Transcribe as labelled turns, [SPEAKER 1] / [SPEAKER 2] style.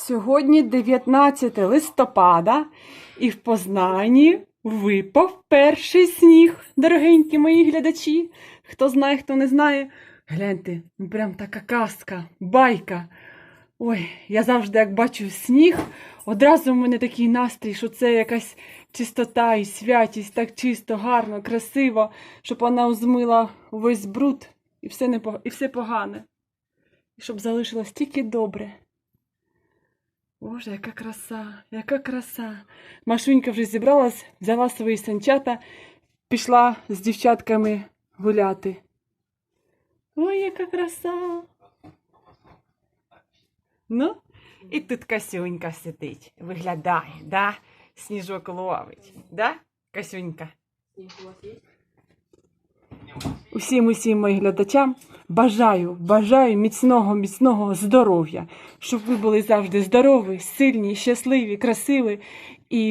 [SPEAKER 1] Сьогодні 19 листопада, і в Познані випав перший сніг, дорогенькі мої глядачі. Хто знає, хто не знає, гляньте, ну прям така казка, байка. Ой, я завжди, як бачу сніг, одразу в мене такий настрій, що це якась чистота і святість, так чисто, гарно, красиво, щоб вона змила увесь бруд і все, не, і все погане. І щоб залишилось тільки добре. Боже, яка краса, яка краса. Машунька вже зібралась, взяла свої санчата, пішла з дівчатками гуляти. Ой, яка краса. Ну, і тут Касюнька сидить, виглядає, да? Сніжок ловить, да, Касюнька? Усім усім моїм глядачам Бажаю, бажаю міцного, міцного здоров'я, щоб ви були завжди здорові, сильні, щасливі, красиві і